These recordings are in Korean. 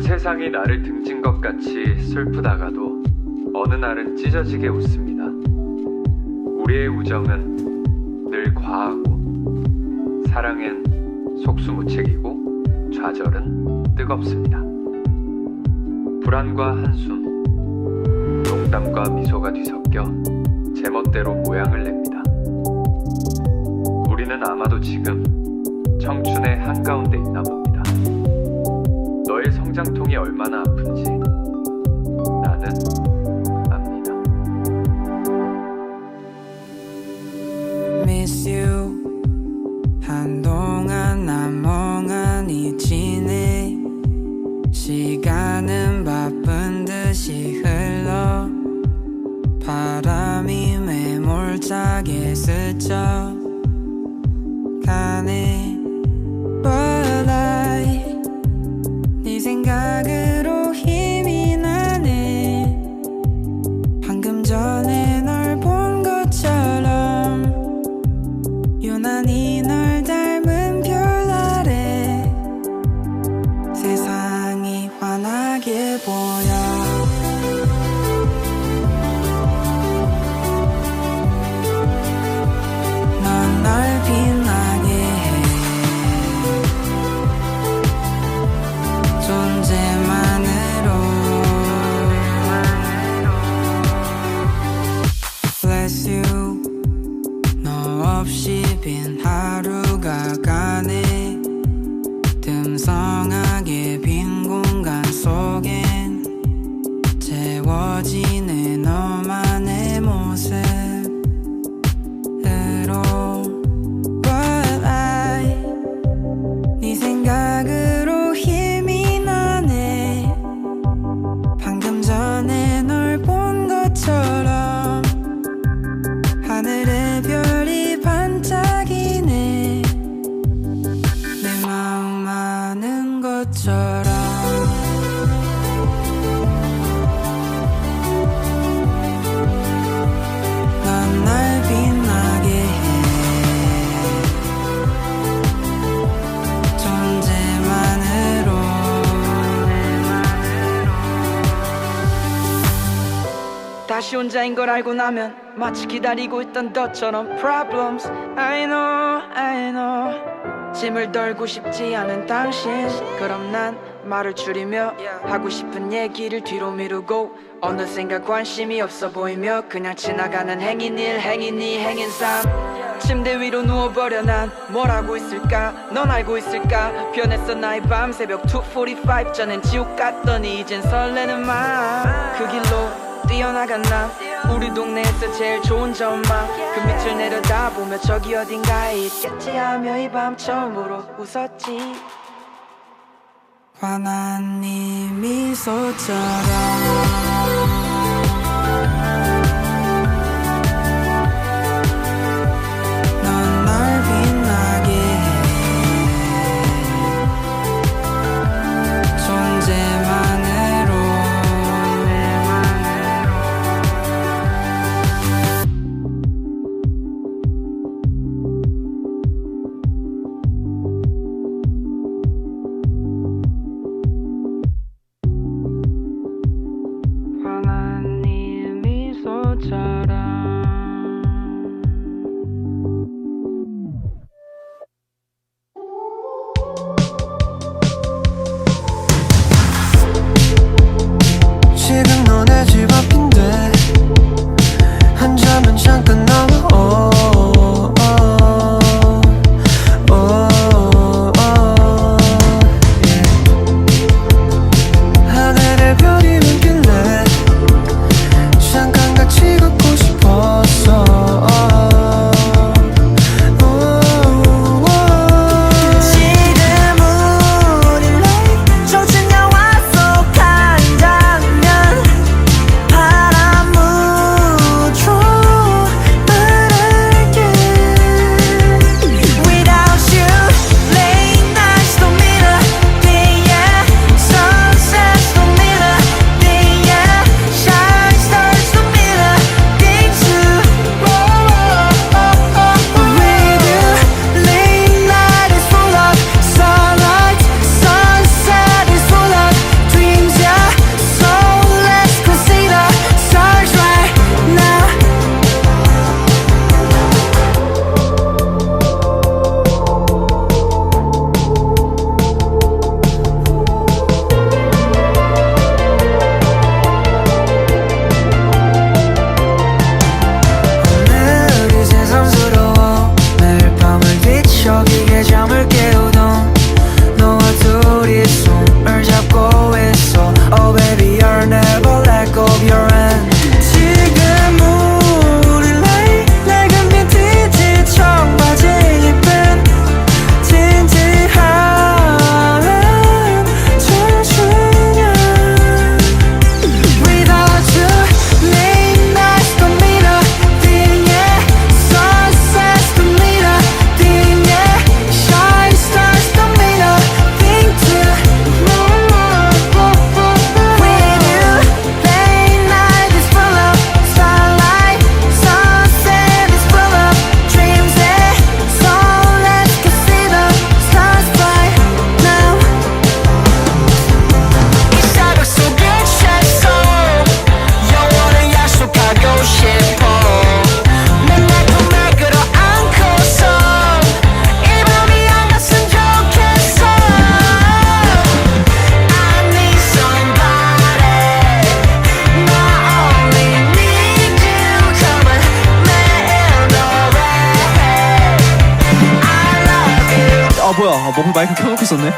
온 세상이 나를 등진 것 같이 슬프다가도 어느 날은 찢어지게 웃습니다. 우리의 우정은 늘 과하고 사랑엔 속수무책이고 좌절은 뜨겁습니다. 불안과 한숨, 농담과 미소가 뒤섞여 제멋대로 모양을 냅니다. 우리는 아마도 지금 청춘의 한가운데 있나 봅니다. 너의 성장통이 얼마나 아픈지 나는 압니다. miss you. 한동안 난 멍하니 지내. 시간은 바쁜 듯이 흘러. 바람이 매몰차게 스쳐. 가네 혼자인 걸 알고 나면 마치 기다리고 있던 너처럼 problems. I know I know. 짐을 덜고 싶지 않은 당신. 그럼 난 말을 줄이며 하고 싶은 얘기를 뒤로 미루고 어느샌가 관심이 없어 보이며 그냥 지나가는 행인 일 행인 이 행인 삶 침대 위로 누워버려 난 뭘 하고 있을까? 넌 알고 있을까? 변했어 나의 밤 새벽 2.45 전엔 지옥 같더니 이젠 설레는 마음. 그 길로 뛰어나간 나? 우리 동네에서 제일 좋은 전망 그 밑을 내려다보며 저기 어딘가에 있겠지 하며 이 밤 처음으로 웃었지. 환한 네 미소처럼 너무 마이크 켜놓고 있었네.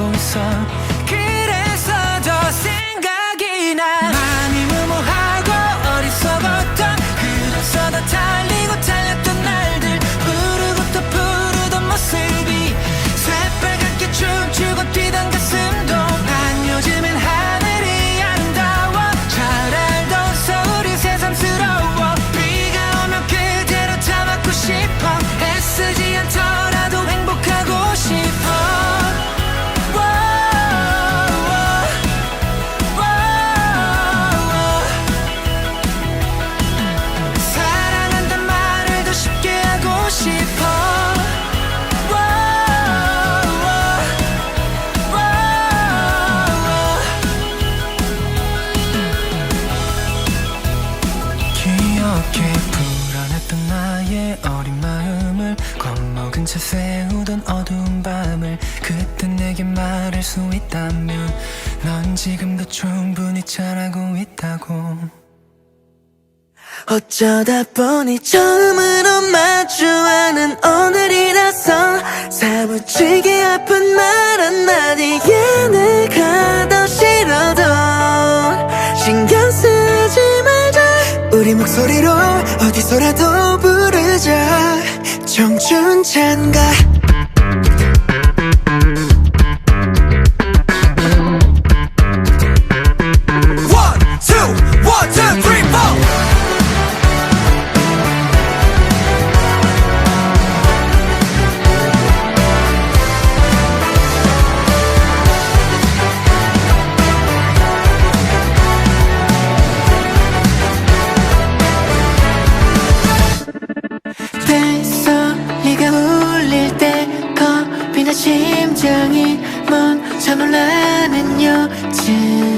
就算 깊은 밤을 그때 내게 말할 수 있다면 넌 지금도 충분히 잘하고 있다고. 어쩌다 보니 처음으로 마주하는 오늘이라서 사무치게 아픈 말 한마디에 내가 더 싫어도 신경 쓰지 말자. 우리 목소리로 어디서라도 부르자. 청춘 찬가. 天。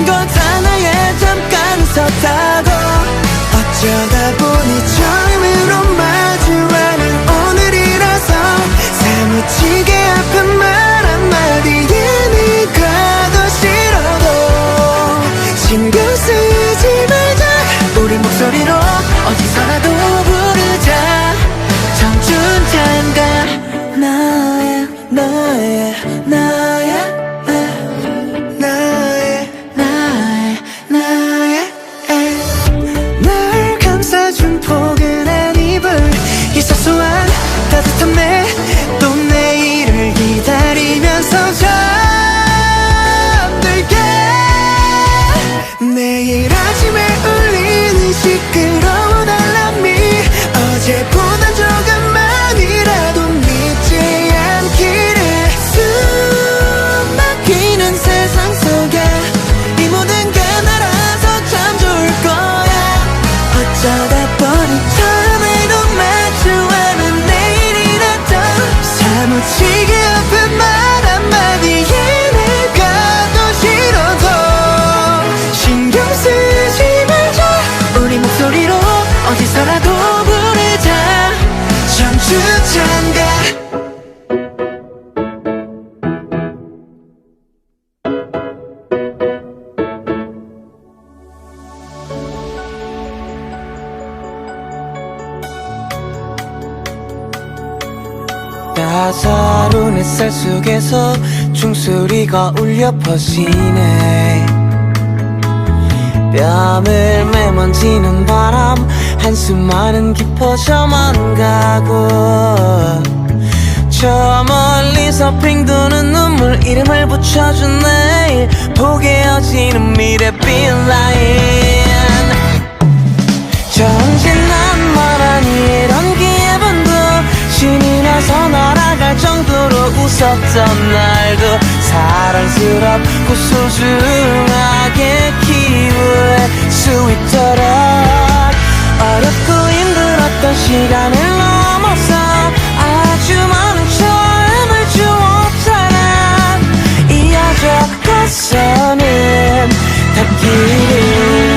모든 하나의 잠깐 웃었다고 어쩌다 보니 처음으로 마주하는 오늘이라서 사무치게 아픈 말. 소리가 울려 퍼지네. 뺨을 매만지는 바람 한숨만은 깊어져만 가고. 저 멀리서 핑도는 눈물 이름을 붙여준 내일. 보게 어지는 미래 빛라인. 정도로 웃었던 날도 사랑스럽고 소중하게 키울 수 있도록 어렵고 힘들었던 시간을 넘어서 아주 많은 처음을 주었다는 이어져가서는 닿기를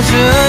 着。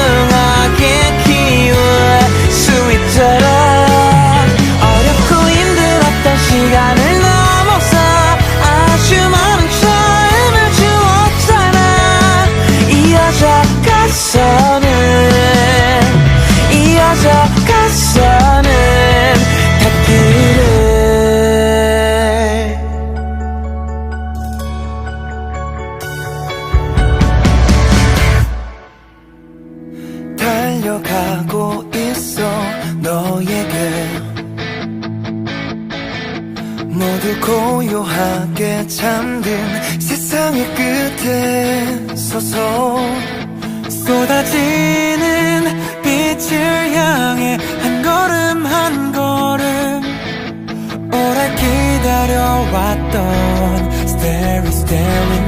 Starry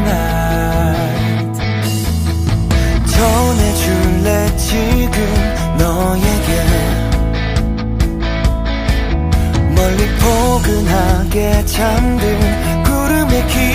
전해줄래 지금 너에게. 멀리 포근하게 잠든 구름의 길.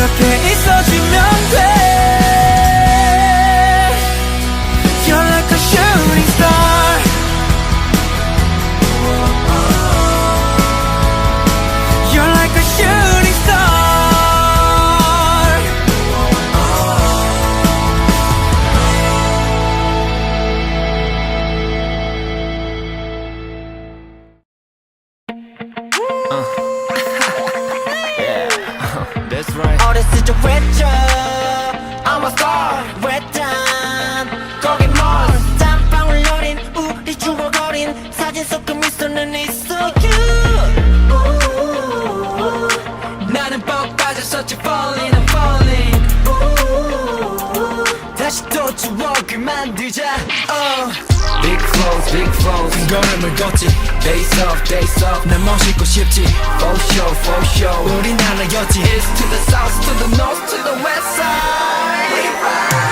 그렇게 있어주면 돼. Days off, days off. 난 멋있고 싶지. For sure, for sure. 우리나라였지. East to the south, to the north, to the west side. We ride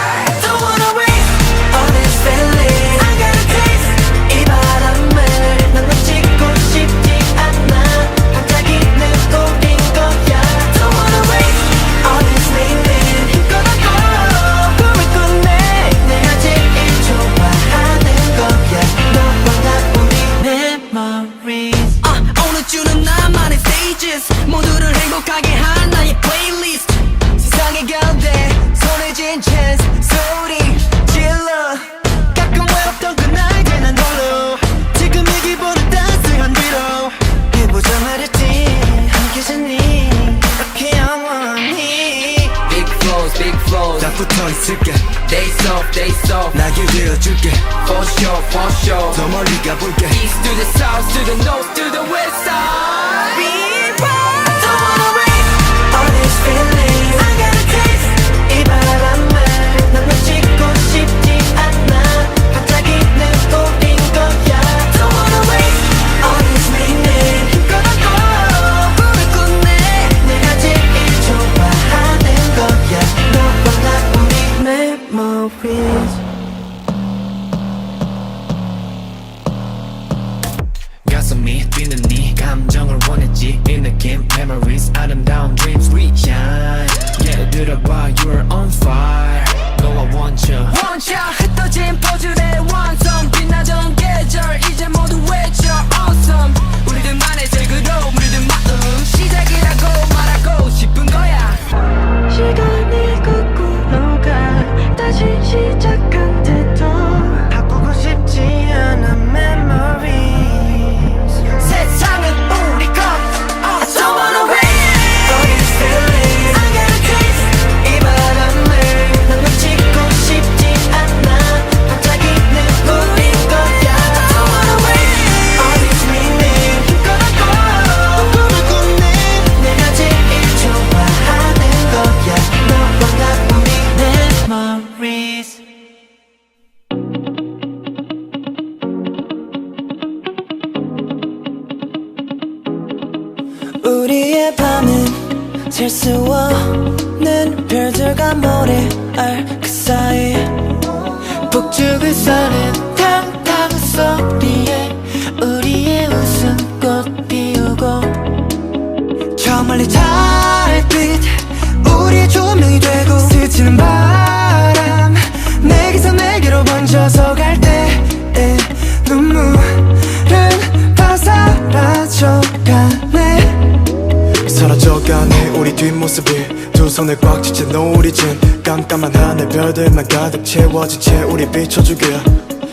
서 있을게. They soft, they soft 나길 들어줄게. For sure, for sure. 더 멀리 가볼게. East to the south, to the north, to the west side. 빛이 이 느낌 memories 아름다운 dreams we shine yeah 들어봐 you're on fire 너와 want you 원샷 흩어진 포즈의 북쪽을 서는 탕탕 소리에 우리의 웃음꽃 피우고 저 멀리 달빛 우리의 조명이 되고 스치는 바람 내게서 내게로 번져서 갈 때 눈물은 다 사라져가네 사라져가네 우리 뒷모습이 두 손을 꽉 쥐친 노을이 진 깜깜한 하늘 별들만 가득 채워진 채 우리 비춰주게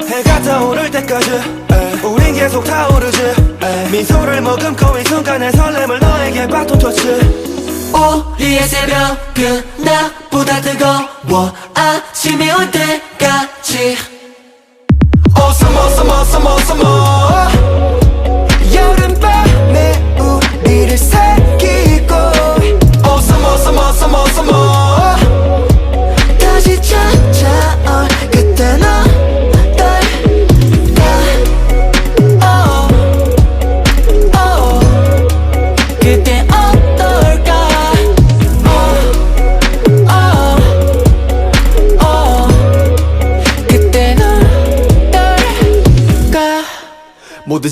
해가 타오를 때까지 에이, 우린 계속 타오르지. 에이, 미소를 머금고 이 순간의 설렘을 너에게 바톤 터치. 우리의 새벽은 나보다 뜨거워 아침이 올 때까지. Awesome awesome awesome awesome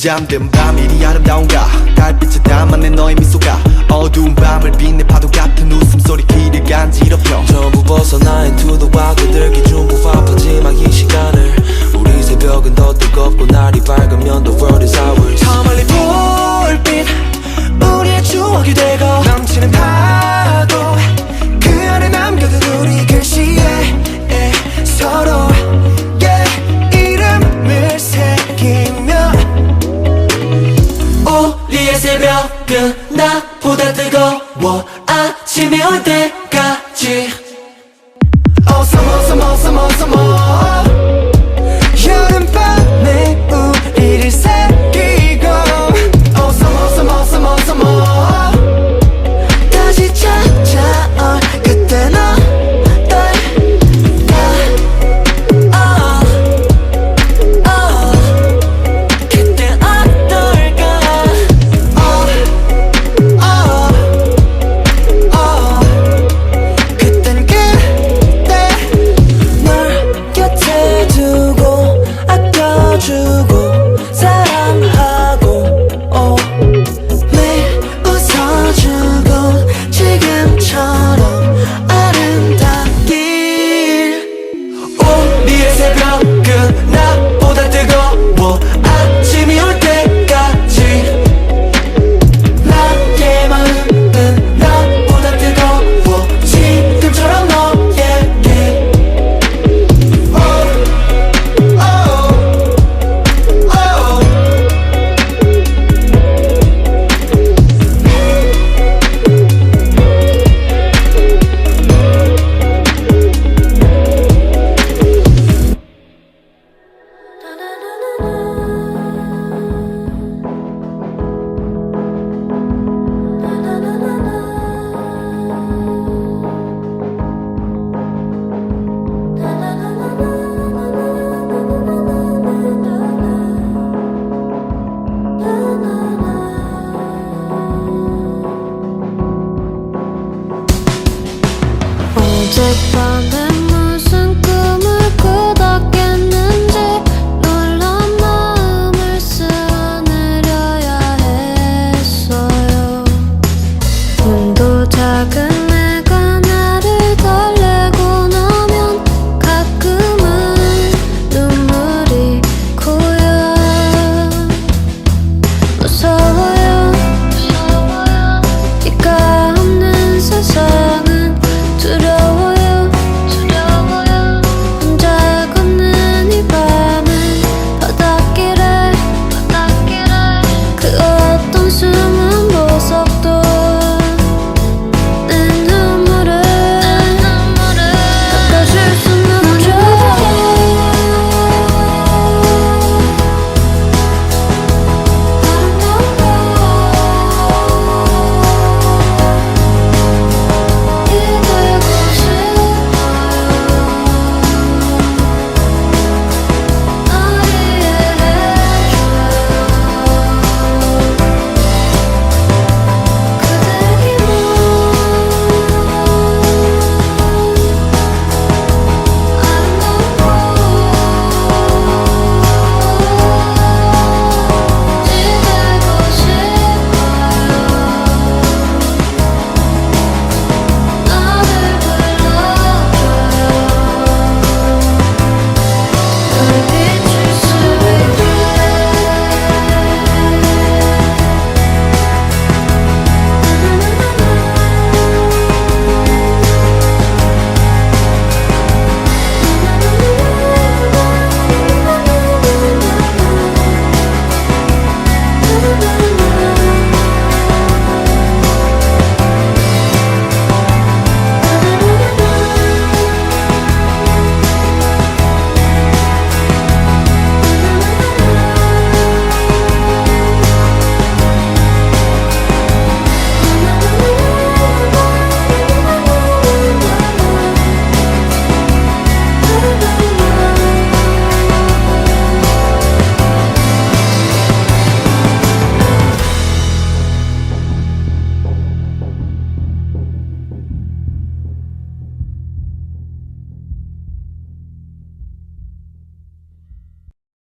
잠든 밤 이리 아름다운가? 달빛에 담아낸 너의 미소가 어두운 밤을 빛내 파도 같은 웃음소리 귀를 간지럽혀. 전부 벗어나 투도와 그들기 중부 아파지 막이 시간을 우리 새벽은 더 뜨겁고 날이 밝으면 the world is ours. 저 멀리 불빛 우리의 추억이 되고 넘치는 파도 그 안에 남겨둔 우리 글씨에 에, 서로 새벽은 나보다 뜨거워. 아침이 올때